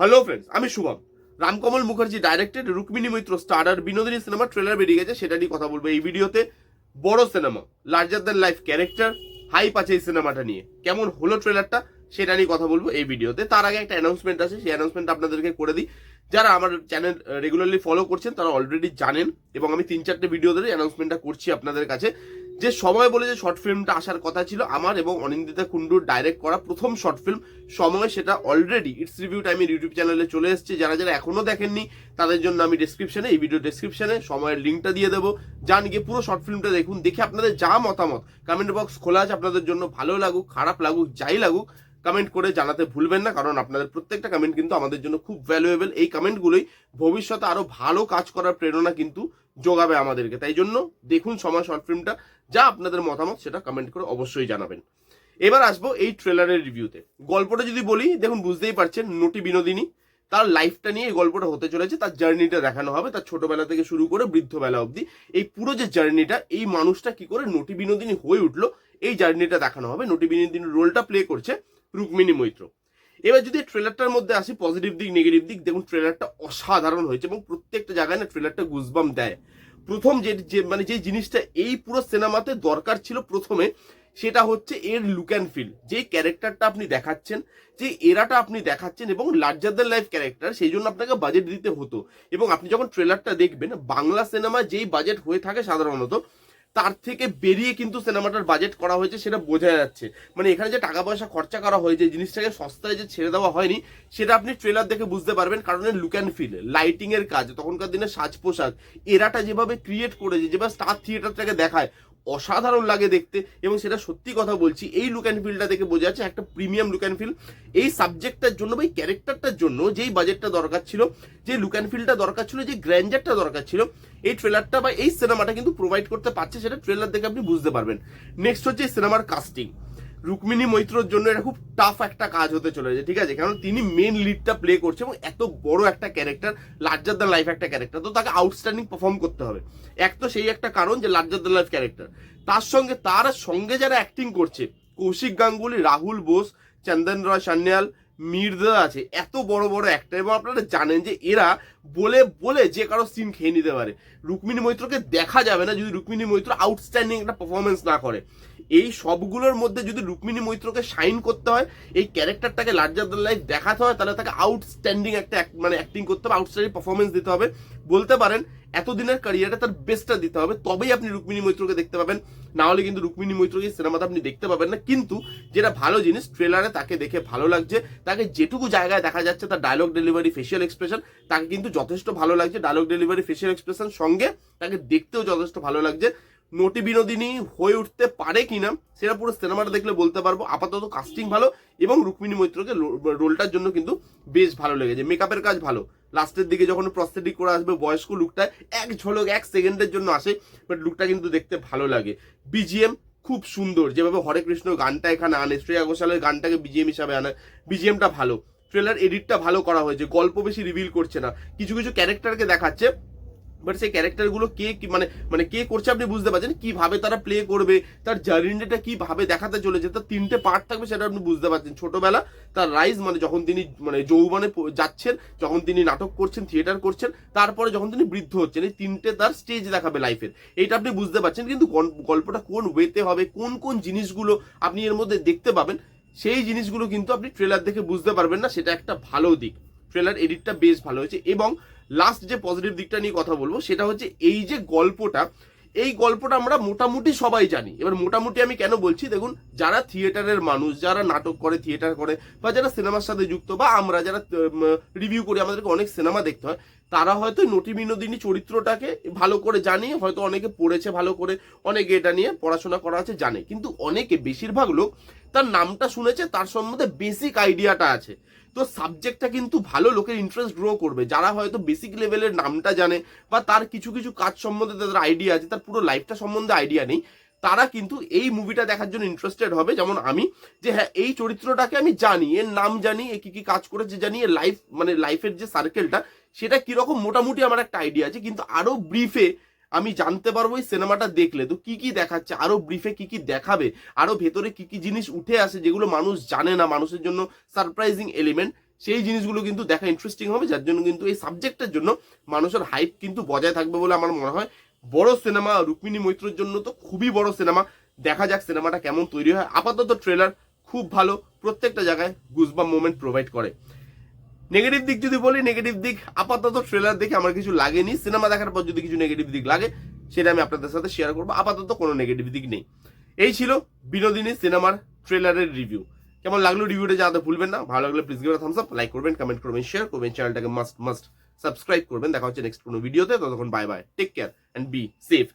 Hello friends আমি Shubham. Ramkamal Mukherjee directed Rukmini Maitra star আর Binodini cinema trailer বেরিয়ে গেছে, সেটা নিয়ে কথা বলব এই ভিডিওতে। বড় cinema larger than life character hype আছে এই সিনেমাটা নিয়ে। কেমন হলো ট্রেলারটা সেটা নিয়ে কথা বলব এই ভিডিওতে। তার আগে একটা অ্যানাউন্সমেন্ট আছে, সেই অ্যানাউন্সমেন্ট আপনাদেরকে করে দিই। যারা আমার চ্যানেল রেগুলারলি ফলো করছেন, তারা অলরেডি জানেন, এবং আমি তিন চারটে ভিডিও ধরে অ্যানাউন্সমেন্টটা করছি আপনাদের কাছে। যে সময় বলে যে শর্ট ফিল্মটা আসার কথা ছিল, আমার এবং অনিন্দিতা কুন্ডুর ডাইরেক্ট করা প্রথম শর্ট ফিল্ম সময় সেটা অলরেডি ইটস রিভিউ টাইমের ইউটিউব চ্যানেলে চলে এসেছে। যারা যারা এখনও দেখেননি, তাদের জন্য আমি ডিসক্রিপশনে এই ভিডিও ডিসক্রিপশনে সময়ের লিঙ্কটা দিয়ে দেবো। যান গিয়ে পুরো শর্ট ফিল্মটা দেখুন, দেখে আপনাদের যা মতামত কমেন্ট বক্স খোলা আছে, আপনাদের জন্য ভালো লাগুক, খারাপ লাগুক, যাই লাগুক কমেন্ট করে জানাতে ভুলবেন না, কারণ আপনাদের প্রত্যেকটা কমেন্ট কিন্তু আমাদের জন্য খুব ভ্যালুয়েবল এই কমেন্টগুলোই ভবিষ্যতে আরও ভালো কাজ করার প্রেরণা কিন্তু যোগাবে আমাদেরকে। তাই জন্য দেখুন সময় শর্ট ফিল্মটা যা আপনাদের মতামত সেটা কমেন্ট করে অবশ্যই জানাবেন। এবার আসব এই ট্রেলারের রিভিউতে গল্পটা যদি বলি, দেখুন বুঝতেই পারছেন, নটি বিনোদিনী, তার লাইফটা নিয়ে এই গল্পটা হতে চলেছে, তার জার্নিটা দেখানো হবে, তার ছোটবেলা থেকে শুরু করে বৃদ্ধবেলা অবধি। এই পুরো যে জার্নিটা এই মানুষটা কি করে নটি বিনোদিনী হয়ে উঠল, এই জার্নিটা দেখানো হবে। নটি বিনোদিনীর রোলটা প্লে করছে। রুক্মিণী মৈত্র। এবার যদি ট্রেলারটার মধ্যে আসি পজিটিভ দিক নেগেটিভ দিক, দেখুন ট্রেলারটা অসাধারণ হয়েছে এবং প্রত্যেকটা জায়গায় না ট্রেলারটা গুজবাম দেয়। প্রথম যে মানে যে জিনিসটা এই পুরো সিনেমাতে দরকার ছিল প্রথমে, সেটা হচ্ছে এর লুক অ্যান্ড ফিল যে ক্যারেক্টারটা আপনি দেখাচ্ছেন, যে এরাটা আপনি দেখাচ্ছেন এবং লার্জার দ্যান লাইফ ক্যারেক্টার সেই জন্য আপনাকে বাজেট দিতে হতো। এবং আপনি যখন ট্রেলারটা দেখবেন, বাংলা সিনেমা যেই বাজেট হয়ে থাকে সাধারণত তার থেকে বেরিয়ে কিন্তু সিনেমাটার বাজেট করা হয়েছে সেটা বোঝা যাচ্ছে। মানে এখানে যে টাকা পয়সা খরচা করা হয়েছে, জিনিসটাকে সস্তায় যে ছেড়ে দেওয়া হয়নি, সেটা আপনি ট্রেলার দেখে বুঝতে পারবেন। কারণ লুক অ্যান্ড ফিল লাইটিংয়ের কাজ, তখনকার দিনে সাজ পোশাক এরাটা যেভাবে ক্রিয়েট করেছে, যেভাবে স্টার থিয়েটারটাকে দেখায় অসাধারণ লাগে দেখতে এবং সেটা সত্যি কথা বলছি, এই লুক অ্যান্ড ফিলটা দেখে বোঝা যাচ্ছে একটা প্রিমিয়াম লুক অ্যান্ড ফিল এই সাবজেক্টটার জন্য বা এই ক্যারেক্টারটার জন্য যেই বাজেটটা দরকার ছিল, যে লুক অ্যান্ড ফিলটা দরকার ছিল, যে গ্র্যান্ডারটা দরকার ছিল, এই ট্রেলারটা বা এই সিনেমাটা কিন্তু প্রোভাইড করতে পারছে, সেটা ট্রেলার দেখে আপনি বুঝতে পারবেন। নেক্সট হচ্ছে এই সিনেমার কাস্টিং রুক্মিণী মৈত্রর জন্য এটা খুব টাফ একটা কাজ হতে চলেছে, ঠিক আছে? কারণ তিনি মেন লিডটা প্লে করছে এবং এত বড় একটা ক্যারেক্টার লার্জার দ্য লাইফ একটা ক্যারেক্টার তো তাকে আউটস্ট্যান্ডিং পারফর্ম করতে হবে। এক তো সেই একটা কারণ যে লার্জার দ্য লাইফ ক্যারেক্টার তার সঙ্গে তার সঙ্গে যারা অ্যাক্টিং করছে, কৌশিক গাঙ্গুলি, রাহুল বোস, চন্দন রয় সান্যাল মির্জা আছে, এত বড় বড় অ্যাক্টর এবং আপনারা জানেন যে এরা বলে বলে যে কারও সিন খেয়ে নিতে পারে। রুক্মিণী মৈত্রকে দেখা যাবে না যদি রুক্মিণী মৈত্র আউটস্ট্যান্ডিং একটা পারফরমেন্স না করে। এই সবগুলোর মধ্যে যদি রুক্মিণী মৈত্রকে সাইন করতে হয়, এই ক্যারেক্টারটাকে লার্জার লাইফ দেখাতে হয়, তাহলে তাকে আউটস্ট্যান্ডিং একটা মানে অ্যাক্টিং করতে হবে আউটস্ট্যান্ডিং পারফরমেন্স দিতে হবে। বলতে পারেন এতদিনের ক্যারিয়ারে তার বেস্টটা দিতে হবে, তবেই আপনি রুক্মিণী মৈত্রকে দেখতে পাবেন। না হলে কিন্তু রুক্মিণী মৈত্রকে সিনেমাতে আপনি দেখতে পাবেন না। কিন্তু যেটা ভালো জিনিস ট্রেলারে তাকে দেখে ভালো লাগছে। তাকে যেটুকু জায়গায় দেখা যাচ্ছে তার ডায়লগ ডেলিভারি ফেশিয়াল এক্সপ্রেশন তাকে কিন্তু যথেষ্ট ভালো লাগছে। ডায়লগ ডেলিভারি ফেশিয়াল এক্সপ্রেশন সঙ্গে তাকে দেখতেও যথেষ্ট ভালো লাগছে। নটি বিনোদিনী হয়ে উঠতে পারে কিনা সেটা পুরো সিনেমাটা দেখলে বলতে পারব। আপাতত কাস্টিং ভালো এবং রুক্মিণী মৈত্রকে রোলটার জন্য কিন্তু বেশ ভালো লেগেছে। মেকআপের কাজ ভালো। লাস্টের দিকে যখন প্রস্থেটিক করে আসবে, বয়স্ক লুকটায় এক ঝলক, এক সেকেন্ডের জন্য আসে বাট লুকটা কিন্তু দেখতে ভালো লাগে। বিজিএম খুব সুন্দর। যেভাবে হরে কৃষ্ণ গানটা এখানে আনে, শ্রেয়া ঘোষালের গানটাকে বিজিএম হিসাবে আনে বিজিএমটা ভালো। ট্রেলার এডিটটা ভালো করা হয়েছে। গল্প বেশি রিভিল করছে না। কিছু কিছু ক্যারেক্টারকে দেখাচ্ছে। বাট সেই ক্যারেক্টারগুলো কে মানে মানে কে করছে আপনি বুঝতে পারছেন? কীভাবে তারা প্লে করবে? তার জার্নিটা কীভাবে দেখাতে চলেছে? তার তিনটে পার্ট থাকবে সেটা আপনি বুঝতে পারছেন। ছোটবেলা তার রাইজ মানে যখন তিনি মানে যৌবনে যাচ্ছেন, যখন তিনি নাটক করছেন থিয়েটার করছেন, তারপরে যখন তিনি বৃদ্ধ হচ্ছেন, এই তিনটে তার স্টেজ দেখাবে লাইফের এইটা আপনি বুঝতে পারছেন, কিন্তু গল- গল্পটা কোন ওয়েতে হবে, কোন কোন জিনিসগুলো আপনি এর মধ্যে দেখতে পাবেন, সেই জিনিসগুলো কিন্তু আপনি ট্রেলার দেখে বুঝতে পারবেন না, সেটা একটা ভালো দিক। ট্রেলার এডিটটা বেশ ভালো হয়েছে এবং লাস্ট যে পজিটিভ দিকটা নিয়ে কথা বলব, সেটা হচ্ছে এই যে গল্পটা, এই গল্পটা আমরা মোটামুটি সবাই জানি। এবার মোটামুটি আমি কেন বলছি? দেখুন, যারা থিয়েটারের মানুষ, যারা নাটক করে থিয়েটার করে, বা যারা সিনেমার সাথে যুক্ত, বা আমরা যারা রিভিউ করি, আমাদেরকে অনেক সিনেমা দেখতে হয়, তারা হয়তো নটি বিনোদিনী চরিত্রটাকে ভালো করে জানে, হয়তো অনেকে পড়েছে ভালো করে, অনেকে এটা নিয়ে পড়াশোনা করা আছে, জানে। কিন্তু অনেকে, বেশিরভাগ লোক, তার নামটা শুনেছে, তার সম্বন্ধে বেসিক আইডিয়াটা আছে। তো সাবজেক্টটা কিন্তু ভালো লোকের ইন্টারেস্ট গ্রো করবে। যারা হয়তো বেসিক লেভেলের নামটা জানে বা তার কিছু কিছু কাজ সম্বন্ধে তাদের আইডিয়া আছে, তার পুরো লাইফটা সম্বন্ধে আইডিয়া নেই, তারা কিন্তু এই মুভিটা দেখার জন্য ইন্টারেস্টেড হবে। যেমন আমি, যে হ্যাঁ এই চরিত্রটাকে আমি জানি, এর নাম জানি, এ কি কি কাজ করেছে, জানি, এর লাইফ মানে লাইফের যে সার্কেলটা সেটা কীরকম মোটামুটি আমার একটা আইডিয়া আছে। কিন্তু আরও ব্রিফে আমি জানতে পারব এই সিনেমাটা দেখলে। তো কি কি দেখাচ্ছে? আরও ব্রিফে কি কি দেখাবে? আরও ভেতরে কি কি জিনিস উঠে আসে যেগুলো মানুষ জানে না, মানুষের জন্য সারপ্রাইজিং এলিমেন্ট সেই জিনিসগুলো কিন্তু দেখা ইন্টারেস্টিং হবে, যার জন্য কিন্তু এই সাবজেক্টের জন্য মানুষের হাইপ কিন্তু বজায় থাকবে বলে আমার মনে হয়। বড় সিনেমা, রুক্মিণী মৈত্রর জন্য তো খুবই বড় সিনেমা। দেখা যাক সিনেমাটা কেমন তৈরি হয়। আপাতত ট্রেলার খুব ভালো, প্রত্যেকটা জায়গায় গুজবাম মোমেন্ট প্রোভাইড করে। নেগেটিভ দিক যদি বলি নেগেটিভ দিক আপাতত ট্রেলার দেখে আমার কিছু লাগেনি। সিনেমা দেখার পর যদি কিছু নেগেটিভ দিক লাগে, সেটা আমি আপনাদের সাথে শেয়ার করব। আপাতত কোনো নেগেটিভ দিক নেই। এই ছিল বিনোদিনী সিনেমার ট্রেলারের রিভিউ কেমন লাগল রিভিউটা জানাতে ভুলবেন না। ভালো লাগলে please give thumbs up like করবেন কমেন্ট করবেন শেয়ার করবেন চ্যানেলটাকে মাস্ট মাস্ট সাবস্ক্রাইব করবেন। দেখা হচ্ছে নেক্সট কোনো ভিডিওতে ততক্ষণ bye bye take care and be safe